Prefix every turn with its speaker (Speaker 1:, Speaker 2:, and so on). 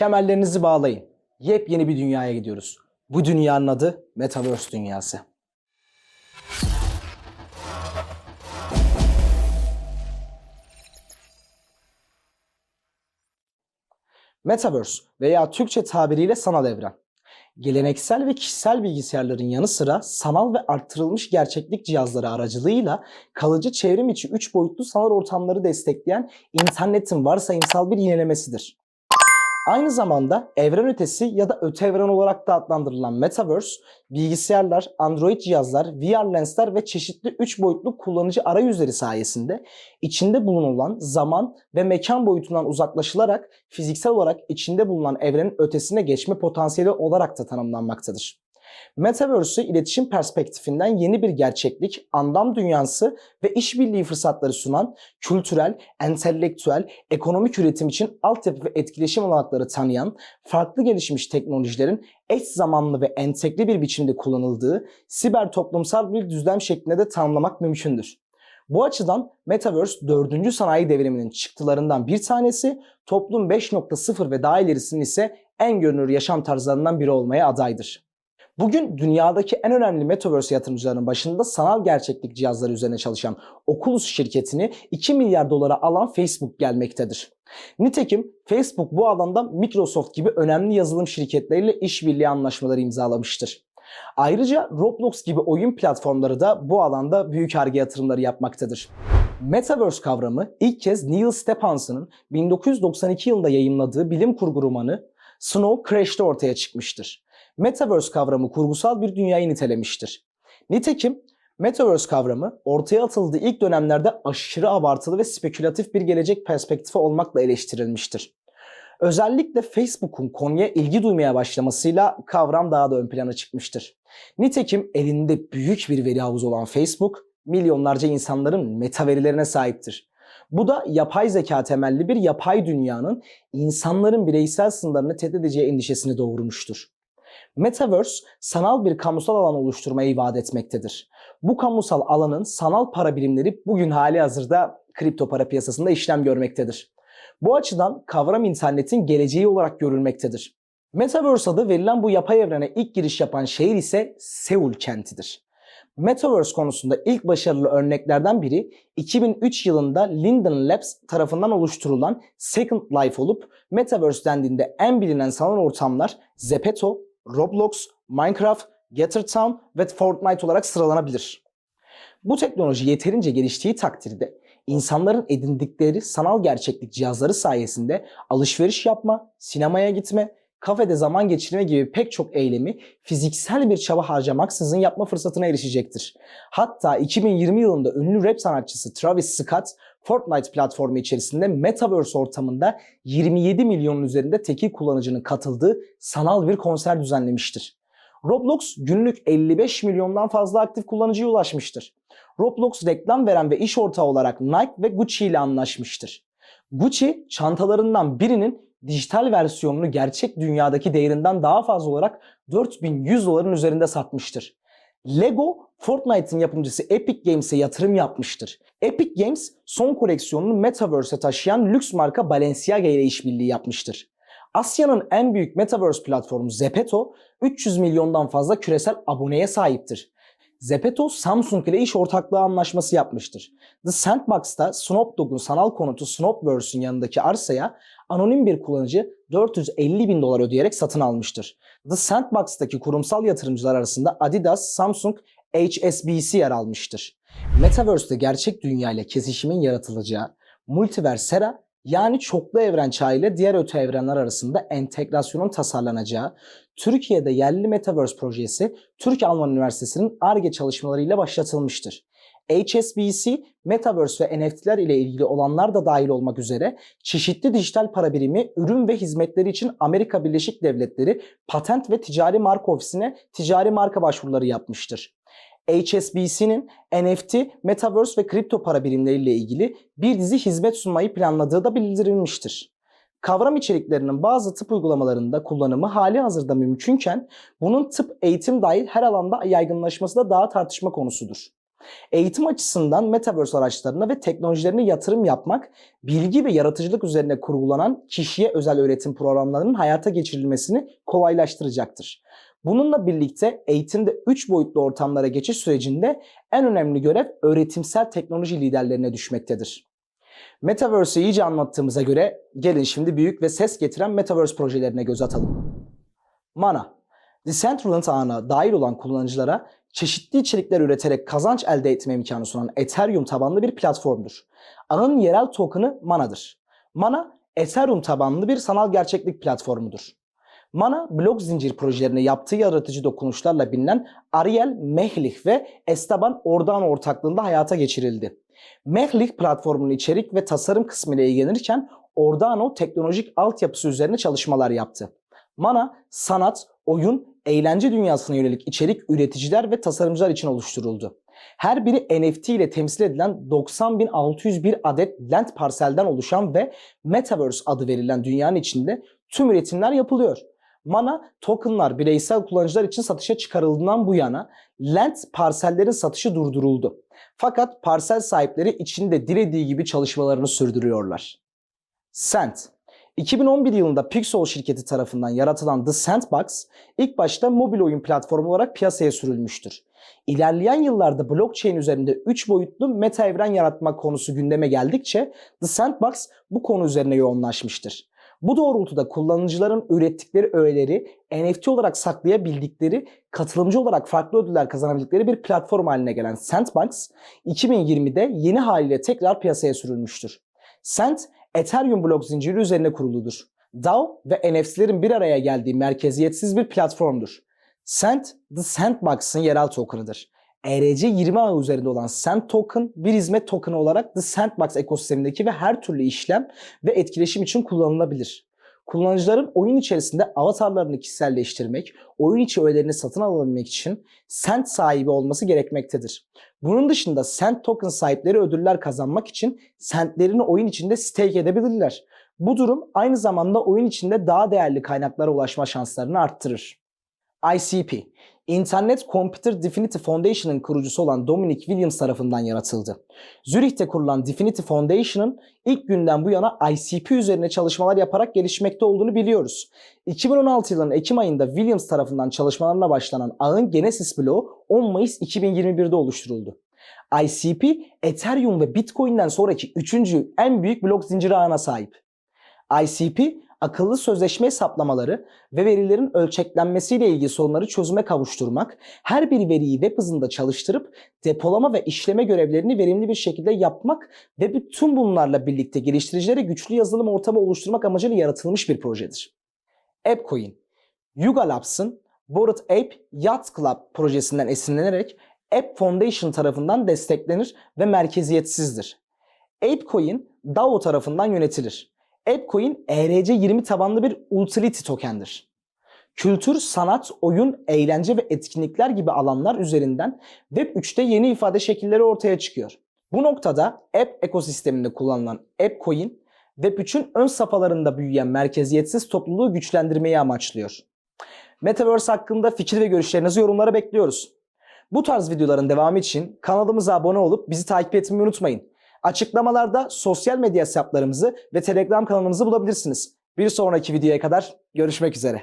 Speaker 1: Kemerlerinizi bağlayın. Yepyeni bir dünyaya gidiyoruz. Bu dünyanın adı Metaverse dünyası. Metaverse veya Türkçe tabiriyle sanal evren. Geleneksel ve kişisel bilgisayarların yanı sıra sanal ve arttırılmış gerçeklik cihazları aracılığıyla kalıcı çevrim içi 3 boyutlu sanal ortamları destekleyen internetin varsayımsal bir yinelemesidir. Aynı zamanda evren ötesi ya da öte evren olarak da adlandırılan Metaverse, bilgisayarlar, Android cihazlar, VR lensler ve çeşitli 3 boyutlu kullanıcı arayüzleri sayesinde içinde bulunulan zaman ve mekan boyutundan uzaklaşılarak fiziksel olarak içinde bulunan evrenin ötesine geçme potansiyeli olarak da tanımlanmaktadır. Metaverse'ü iletişim perspektifinden yeni bir gerçeklik, andam dünyası ve işbirliği fırsatları sunan kültürel, entelektüel, ekonomik üretim için altyapı ve etkileşim olanakları tanıyan, farklı gelişmiş teknolojilerin eş zamanlı ve entegre bir biçimde kullanıldığı siber toplumsal bir düzlem şeklinde de tanımlamak mümkündür. Bu açıdan Metaverse 4. sanayi devriminin çıktılarından bir tanesi, toplum 5.0 ve daha ilerisinin ise en görünür yaşam tarzlarından biri olmaya adaydır. Bugün dünyadaki en önemli Metaverse yatırımcılarının başında sanal gerçeklik cihazları üzerine çalışan Oculus şirketini 2 milyar dolara alan Facebook gelmektedir. Nitekim Facebook bu alanda Microsoft gibi önemli yazılım şirketleriyle işbirliği anlaşmaları imzalamıştır. Ayrıca Roblox gibi oyun platformları da bu alanda büyük harcı yatırımları yapmaktadır. Metaverse kavramı ilk kez Neil Stephenson'ın 1992 yılında yayımladığı bilim kurgu romanı Snow Crash'te ortaya çıkmıştır. Metaverse kavramı kurgusal bir dünyayı nitelemiştir. Nitekim Metaverse kavramı ortaya atıldığı ilk dönemlerde aşırı abartılı ve spekülatif bir gelecek perspektifi olmakla eleştirilmiştir. Özellikle Facebook'un konuya ilgi duymaya başlamasıyla kavram daha da ön plana çıkmıştır. Nitekim elinde büyük bir veri havuzu olan Facebook, milyonlarca insanların meta verilerine sahiptir. Bu da yapay zeka temelli bir yapay dünyanın insanların bireysel sınırlarını tehdit edeceği endişesini doğurmuştur. Metaverse sanal bir kamusal alan oluşturmayı vaat etmektedir. Bu kamusal alanın sanal para birimleri bugün hali hazırda kripto para piyasasında işlem görmektedir. Bu açıdan kavram internetin geleceği olarak görülmektedir. Metaverse adı verilen bu yapay evrene ilk giriş yapan şehir ise Seul kentidir. Metaverse konusunda ilk başarılı örneklerden biri 2003 yılında Linden Labs tarafından oluşturulan Second Life olup Metaverse dendiğinde en bilinen sanal ortamlar Zepeto, Roblox, Minecraft, Gather ve Fortnite olarak sıralanabilir. Bu teknoloji yeterince geliştiği takdirde insanların edindikleri sanal gerçeklik cihazları sayesinde alışveriş yapma, sinemaya gitme, kafede zaman geçirme gibi pek çok eylemi fiziksel bir çaba harcamaksızın yapma fırsatına erişecektir. Hatta 2020 yılında ünlü rap sanatçısı Travis Scott Fortnite platformu içerisinde Metaverse ortamında 27 milyonun üzerinde tekil kullanıcının katıldığı sanal bir konser düzenlemiştir. Roblox günlük 55 milyondan fazla aktif kullanıcıya ulaşmıştır. Roblox reklam veren ve iş ortağı olarak Nike ve Gucci ile anlaşmıştır. Gucci çantalarından birinin dijital versiyonunu gerçek dünyadaki değerinden daha fazla olarak 4100 doların üzerinde satmıştır. Lego, Fortnite'ın yapımcısı Epic Games'e yatırım yapmıştır. Epic Games son koleksiyonunu Metaverse'e taşıyan lüks marka Balenciaga ile işbirliği yapmıştır. Asya'nın en büyük Metaverse platformu Zepeto, 300 milyondan fazla küresel aboneye sahiptir. Zepeto, Samsung ile iş ortaklığı anlaşması yapmıştır. The Sandbox'ta Snoop Dogg'un sanal konutu Snoopverse'ün yanındaki arsaya anonim bir kullanıcı 450 bin dolar ödeyerek satın almıştır. The Sandbox'taki kurumsal yatırımcılar arasında Adidas, Samsung, HSBC yer almıştır. Metaverse'de gerçek dünya ile kesişimin yaratılacağı Multiversera yani çoklu evren çağı ile diğer öte evrenler arasında entegrasyonun tasarlanacağı Türkiye'de yerli Metaverse projesi Türk Alman Üniversitesi'nin ARGE çalışmalarıyla başlatılmıştır. HSBC, Metaverse ve NFT'ler ile ilgili olanlar da dahil olmak üzere çeşitli dijital para birimi, ürün ve hizmetleri için Amerika Birleşik Devletleri Patent ve Ticari Marka Ofisi'ne ticari marka başvuruları yapmıştır. HSBC'nin NFT, Metaverse ve kripto para birimleriyle ilgili bir dizi hizmet sunmayı planladığı da bildirilmiştir. Kavram içeriklerinin bazı tıp uygulamalarında kullanımı hali hazırda mümkünken bunun tıp eğitim dahil her alanda yaygınlaşması da daha tartışma konusudur. Eğitim açısından Metaverse araçlarına ve teknolojilerine yatırım yapmak, bilgi ve yaratıcılık üzerine kurgulanan kişiye özel öğretim programlarının hayata geçirilmesini kolaylaştıracaktır. Bununla birlikte eğitimde 3 boyutlu ortamlara geçiş sürecinde en önemli görev öğretimsel teknoloji liderlerine düşmektedir. Metaverse'ü iyice anlattığımıza göre gelin şimdi büyük ve ses getiren Metaverse projelerine göz atalım. Mana, Decentraland ağına dahil olan kullanıcılara çeşitli içerikler üreterek kazanç elde etme imkanı sunan Ethereum tabanlı bir platformdur. Ağın yerel token'ı Mana'dır. Mana, Ethereum tabanlı bir sanal gerçeklik platformudur. Mana, blok zincir projelerine yaptığı yaratıcı dokunuşlarla bilinen Ariel Mehlich ve Esteban Ordano ortaklığında hayata geçirildi. Mehlich platformunun içerik ve tasarım kısmıyla ilgilenirken Ordano teknolojik altyapısı üzerine çalışmalar yaptı. Mana, sanat, oyun, eğlence dünyasına yönelik içerik üreticiler ve tasarımcılar için oluşturuldu. Her biri NFT ile temsil edilen 90.601 adet land parselden oluşan ve Metaverse adı verilen dünyanın içinde tüm üretimler yapılıyor. Mana tokenlar bireysel kullanıcılar için satışa çıkarıldığından bu yana land parsellerin satışı durduruldu. Fakat parsel sahipleri içinde dilediği gibi çalışmalarını sürdürüyorlar. Sent 2011 yılında Pixel şirketi tarafından yaratılan The Sandbox ilk başta mobil oyun platformu olarak piyasaya sürülmüştür. İlerleyen yıllarda blockchain üzerinde 3 boyutlu meta evren yaratmak konusu gündeme geldikçe The Sandbox bu konu üzerine yoğunlaşmıştır. Bu doğrultuda kullanıcıların ürettikleri öğeleri NFT olarak saklayabildikleri, katılımcı olarak farklı ödüller kazanabildikleri bir platform haline gelen Sandbox, 2020'de yeni haliyle tekrar piyasaya sürülmüştür. Sand, Ethereum blok zinciri üzerine kuruludur. DAO ve NFT'lerin bir araya geldiği merkeziyetsiz bir platformdur. Sand, The Sandbox'ın yerel tokenıdır. ERC20 ağı üzerinde olan Sand Token bir hizmet tokenı olarak The Sandbox ekosistemindeki ve her türlü işlem ve etkileşim için kullanılabilir. Kullanıcıların oyun içerisinde avatarlarını kişiselleştirmek, oyun içi öğelerini satın alabilmek için Sand sahibi olması gerekmektedir. Bunun dışında Sand Token sahipleri ödüller kazanmak için Sand'lerini oyun içinde stake edebilirler. Bu durum aynı zamanda oyun içinde daha değerli kaynaklara ulaşma şanslarını arttırır. ICP, Internet Computer Definity Foundation'ın kurucusu olan Dominic Williams tarafından yaratıldı. Zürih'te kurulan Definity Foundation'ın ilk günden bu yana ICP üzerine çalışmalar yaparak gelişmekte olduğunu biliyoruz. 2016 yılının Ekim ayında Williams tarafından çalışmalarına başlanan ağın Genesis bloğu 10 Mayıs 2021'de oluşturuldu. ICP, Ethereum ve Bitcoin'den sonraki üçüncü en büyük blok zinciri ağına sahip. ICP, akıllı sözleşme hesaplamaları ve verilerin ölçeklenmesiyle ilgili sorunları çözüme kavuşturmak, her bir veriyi web hızında çalıştırıp depolama ve işleme görevlerini verimli bir şekilde yapmak ve bütün bunlarla birlikte geliştiricilere güçlü yazılım ortamı oluşturmak amacıyla yaratılmış bir projedir. AppCoin, Yuga Labs'ın Bored Ape Yacht Club projesinden esinlenerek App Foundation tarafından desteklenir ve merkeziyetsizdir. ApeCoin DAO tarafından yönetilir. ApeCoin ERC20 tabanlı bir utility tokendir. Kültür, sanat, oyun, eğlence ve etkinlikler gibi alanlar üzerinden Web3'te yeni ifade şekilleri ortaya çıkıyor. Bu noktada app ekosisteminde kullanılan ApeCoin, Web3'ün ön safhalarında büyüyen merkeziyetsiz topluluğu güçlendirmeyi amaçlıyor. Metaverse hakkında fikir ve görüşlerinizi yorumlara bekliyoruz. Bu tarz videoların devamı için kanalımıza abone olup bizi takip etmeyi unutmayın. Açıklamalarda sosyal medya hesaplarımızı ve Telegram kanalımızı bulabilirsiniz. Bir sonraki videoya kadar görüşmek üzere.